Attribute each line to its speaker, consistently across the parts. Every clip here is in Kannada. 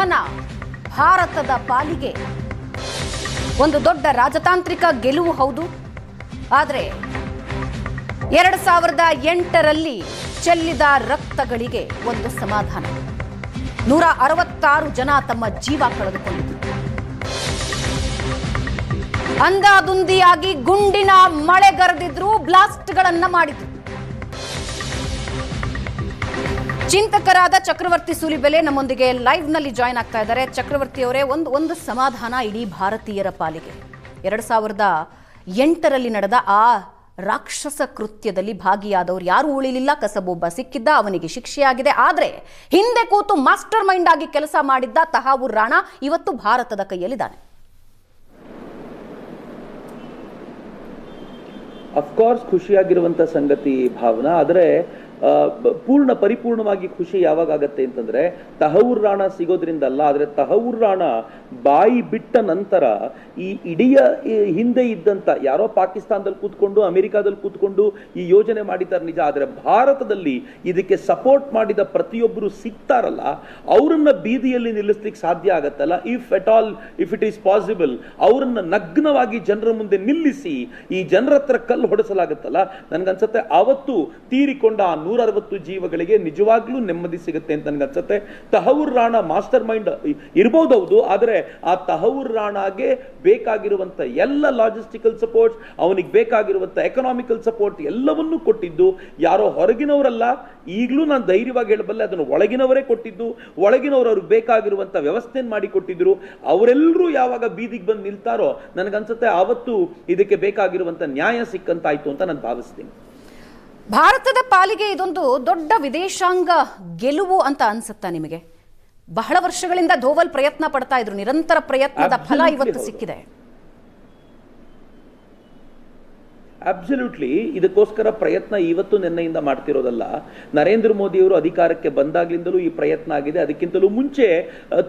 Speaker 1: ಬಂಧನ ಭಾರತದ ಪಾಲಿಗೆ ಒಂದು ದೊಡ್ಡ ರಾಜತಾಂತ್ರಿಕ ಗೆಲುವು ಹೌದು. ಆದರೆ ಎರಡು ಸಾವಿರದ ಎಂಟರಲ್ಲಿ ಚೆಲ್ಲಿದ ರಕ್ತಗಳಿಗೆ ಒಂದು ಸಮಾಧಾನ. ನೂರ ಅರವತ್ತಾರು ಜನ ತಮ್ಮ ಜೀವ ಕಳೆದುಕೊಂಡಿದ್ರು. ಅಂದಾದುಂದಿಯಾಗಿ ಗುಂಡಿನ ಮಳೆಗರೆದಿದ್ರು ಬ್ಲಾಸ್ಟ್ಗಳನ್ನ ಮಾಡಿದ್ರು. ಚಿಂತಕರಾದ ಚಕ್ರವರ್ತಿ ಸೂಲಿಬೆಲೆ ನಮ್ಮೊಂದಿಗೆ ಲೈವ್ನಲ್ಲಿ ಜಾಯ್ನ್ ಆಗ್ತಾ ಇದ್ದಾರೆ. ಚಕ್ರವರ್ತಿ ಅವರೇ, ಒಂದು ಒಂದು ಸಮಾಧಾನ ಇಡೀ ಭಾರತೀಯರ ಪಾಲಿಗೆ. ಎರಡ್ ಸಾವಿರದ ಎಂಟರಲ್ಲಿ ನಡೆದ ಆ ರಾಕ್ಷಸ ಕೃತ್ಯದಲ್ಲಿ ಭಾಗಿಯಾದವರು ಯಾರು ಉಳಿಲಿಲ್ಲ. ಕಸಬೊಬ್ಬ ಸಿಕ್ಕಿದ್ದ, ಅವನಿಗೆ ಶಿಕ್ಷೆಯಾಗಿದೆ. ಆದ್ರೆ ಹಿಂದೆ ಕೂತು ಮಾಸ್ಟರ್ ಮೈಂಡ್ ಆಗಿ ಕೆಲಸ ಮಾಡಿದ್ದ ತಹಾವೂರ್ ರಾಣಾ ಇವತ್ತು ಭಾರತದ ಕೈಯಲ್ಲಿದ್ದಾನೆ.
Speaker 2: ಅಫ್ಕೋರ್ಸ್ ಖುಷಿಯಾಗಿರುವಂತ ಸಂಗತಿ ಭಾವನಾ. ಆದರೆ ಪೂರ್ಣ ಪರಿಪೂರ್ಣವಾಗಿ ಖುಷಿ ಯಾವಾಗ ಆಗತ್ತೆ ಅಂತಂದ್ರೆ ತಹವೂರ್ ರಾಣ ಸಿಗೋದ್ರಿಂದ ಅಲ್ಲ, ಆದ್ರೆ ತಹವೂರ್ ರಾಣ ಬಾಯಿ ಬಿಟ್ಟ ನಂತರ ಈ ಇಡಿಯ ಹಿಂದೆ ಇದ್ದಂತ ಯಾರೋ ಪಾಕಿಸ್ತಾನದಲ್ಲಿ ಕೂತ್ಕೊಂಡು, ಅಮೆರಿಕಾದಲ್ಲಿ ಕೂತ್ಕೊಂಡು ಈ ಯೋಜನೆ ಮಾಡಿದ್ದಾರೆ ನಿಜ. ಆದ್ರೆ ಭಾರತದಲ್ಲಿ ಇದಕ್ಕೆ ಸಪೋರ್ಟ್ ಮಾಡಿದ ಪ್ರತಿಯೊಬ್ಬರು ಸಿಗ್ತಾರಲ್ಲ, ಅವರನ್ನ ಬೀದಿಯಲ್ಲಿ ನಿಲ್ಲಿಸ್ಲಿಕ್ಕೆ ಸಾಧ್ಯ ಆಗತ್ತಲ್ಲ? If at all if it is possible ಅವರನ್ನ ನಗ್ನವಾಗಿ ಜನರ ಮುಂದೆ ನಿಲ್ಲಿಸಿ ಈ ಜನರ ಹತ್ರ ಕಲ್ಲು ಹೊಡೆಸಲಾಗುತ್ತಲ್ಲ? ನನಗನ್ಸುತ್ತೆ ಅವತ್ತು ತೀರಿಕೊಂಡ ಆ ನೂರ ಅರವತ್ತು ಜೀವಗಳಿಗೆ ನಿಜವಾಗ್ಲೂ ನೆಮ್ಮದಿ ಸಿಗುತ್ತೆ ಅಂತ ನನ್ಗನ್ಸತ್ತೆ. ತಹವೂರ್ ರಾಣ ಮಾಸ್ಟರ್ ಮೈಂಡ್ ಇರ್ಬೋದೌದು, ಆದರೆ ಆ ತಹವೂರ್ ರಾಣಾಗೆ ಬೇಕಾಗಿರುವಂತ ಎಲ್ಲ ಲಾಜಿಸ್ಟಿಕಲ್ ಸಪೋರ್ಟ್ ಅವನಿಗೆ ಬೇಕಾಗಿರುವಂತ ಎಕನಾಮಿಕಲ್ ಸಪೋರ್ಟ್ ಎಲ್ಲವನ್ನೂ ಕೊಟ್ಟಿದ್ದು. ಯಾರೋ ಹೊರಗಿನವರಲ್ಲ, ಈಗಲೂ ನಾನು ಧೈರ್ಯವಾಗಿ ಹೇಳಬಲ್ಲೆ ಅದನ್ನು ಒಳಗಿನವರೇ ಕೊಟ್ಟಿದ್ದು. ಒಳಗಿನವರು ಅವ್ರಿಗೆ ಬೇಕಾಗಿರುವಂತ ವ್ಯವಸ್ಥೆಯನ್ನು ಮಾಡಿ ಕೊಟ್ಟಿದ್ರು. ಅವರೆಲ್ಲರೂ ಯಾವಾಗ ಬೀದಿಗೆ ಬಂದು ನಿಲ್ತಾರೋ, ನನಗನ್ಸುತ್ತೆ, ಆವತ್ತು ಇದಕ್ಕೆ ಬೇಕಾಗಿರುವಂತ ನ್ಯಾಯ ಸಿಕ್ಕಂತಾಯ್ತು ಅಂತ ನಾನು ಭಾವಿಸ್ತೀನಿ.
Speaker 1: ಭಾರತದ ಪಾಲಿಗೆ ಇದೊಂದು ದೊಡ್ಡ ವಿದೇಶಾಂಗ ಗೆಲುವು ಅಂತ ಅನ್ಸುತ್ತಾ ನಿಮಗೆ? ಬಹಳ ವರ್ಷಗಳಿಂದ ಧೋವಲ್ ಪ್ರಯತ್ನ ಪಡ್ತಾ ಇದ್ರು ನಿರಂತರ ಪ್ರಯತ್ನದ ಫಲ ಇವತ್ತು ಸಿಕ್ಕಿದೆ.
Speaker 2: ಅಬ್ಸಲ್ಯೂಟ್ಲಿ ಇದಕ್ಕೋಸ್ಕರ ಪ್ರಯತ್ನ ಇವತ್ತು ನಿನ್ನೆಯಿಂದ ಮಾಡ್ತಿರೋದಲ್ಲ. ನರೇಂದ್ರ ಮೋದಿಯವರು ಅಧಿಕಾರಕ್ಕೆ ಬಂದಾಗ್ಲಿಂದಲೂ ಈ ಪ್ರಯತ್ನ ಆಗಿದೆ. ಅದಕ್ಕಿಂತಲೂ ಮುಂಚೆ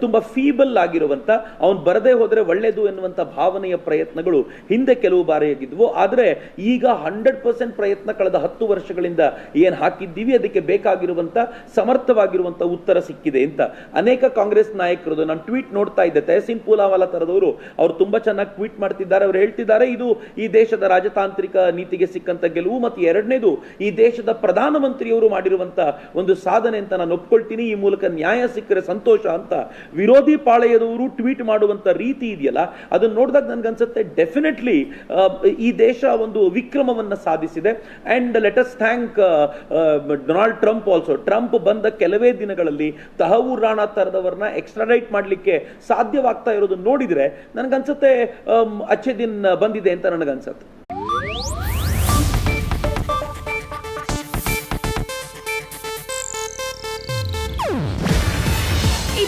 Speaker 2: ತುಂಬ ಫೀಬಲ್ ಆಗಿರುವಂತ, ಅವನು ಬರದೇ ಹೋದ್ರೆ ಒಳ್ಳೇದು ಎನ್ನುವಂತ ಭಾವನೆಯ ಪ್ರಯತ್ನಗಳು ಹಿಂದೆ ಕೆಲವು ಬಾರಿ ಆಗಿದ್ವು. ಆದ್ರೆ ಈಗ ಹಂಡ್ರೆಡ್ ಪರ್ಸೆಂಟ್ ಪ್ರಯತ್ನ ಕಳೆದ ಹತ್ತು ವರ್ಷಗಳಿಂದ ಏನ್ ಹಾಕಿದ್ದೀವಿ? ಅದಕ್ಕೆ ಬೇಕಾಗಿರುವಂತ, ಸಮರ್ಥವಾಗಿರುವಂತ ಉತ್ತರ ಸಿಕ್ಕಿದೆ ಅಂತ. ಅನೇಕ ಕಾಂಗ್ರೆಸ್ ನಾಯಕರದು ನಾನು ಟ್ವೀಟ್ ನೋಡ್ತಾ ಇದ್ದೆ. ತಹಸೀನ್ ಪೂಲಾವಾಲಾ ತರದವರು, ಅವರು ತುಂಬಾ ಚೆನ್ನಾಗಿ ಟ್ವೀಟ್ ಮಾಡ್ತಿದ್ದಾರೆ. ಅವ್ರು ಹೇಳ್ತಿದ್ದಾರೆ, ಇದು ಈ ದೇಶದ ರಾಜತಾಂತ್ರಿಕ ನೀತಿಗೆ ಸಿಕ್ಕಂತ ಗೆಲುವು ಮತ್ತು ಎರಡನೇದು ಈ ದೇಶದ ಪ್ರಧಾನಮಂತ್ರಿಯವರು ಮಾಡಿರುವಂತ ಒಂದು ಸಾಧನೆ ಅಂತ ನಾನು ಒಪ್ಕೊಳ್ತೀನಿ. ಈ ಮೂಲಕ ನ್ಯಾಯ ಸಿಕ್ಕರೆ ಸಂತೋಷ ಅಂತ ವಿರೋಧಿ ಪಾಳೆಯದವರು ಟ್ವೀಟ್ ಮಾಡುವಂತ ರೀತಿ ಇದೆಯಲ್ಲ, ಅದನ್ನ ನೋಡಿದಾಗ ನನ್ಗನ್ಸುತ್ತೆ ಡೆಫಿನೆಟ್ಲಿ ಈ ದೇಶ ಒಂದು ವಿಕ್ರಮವನ್ನ ಸಾಧಿಸಿದೆ. And let us thank Donald Trump also Trump ಬಂದ ಕೆಲವೇ ದಿನಗಳಲ್ಲಿ ತಹವೂರ್ ರಾಣಾ ತರದವರನ್ನ ಎಕ್ಸ್ಟ್ರಾಡೈಟ್ ಮಾಡಲಿಕ್ಕೆ ಸಾಧ್ಯವಾಗ್ತಾ ಇರೋದನ್ನ ನೋಡಿದ್ರೆ ನನಗನ್ಸುತ್ತೆ ಅಚ್ಚೆ ದಿನ ಬಂದಿದೆ ಅಂತ ನನಗನ್ಸುತ್ತೆ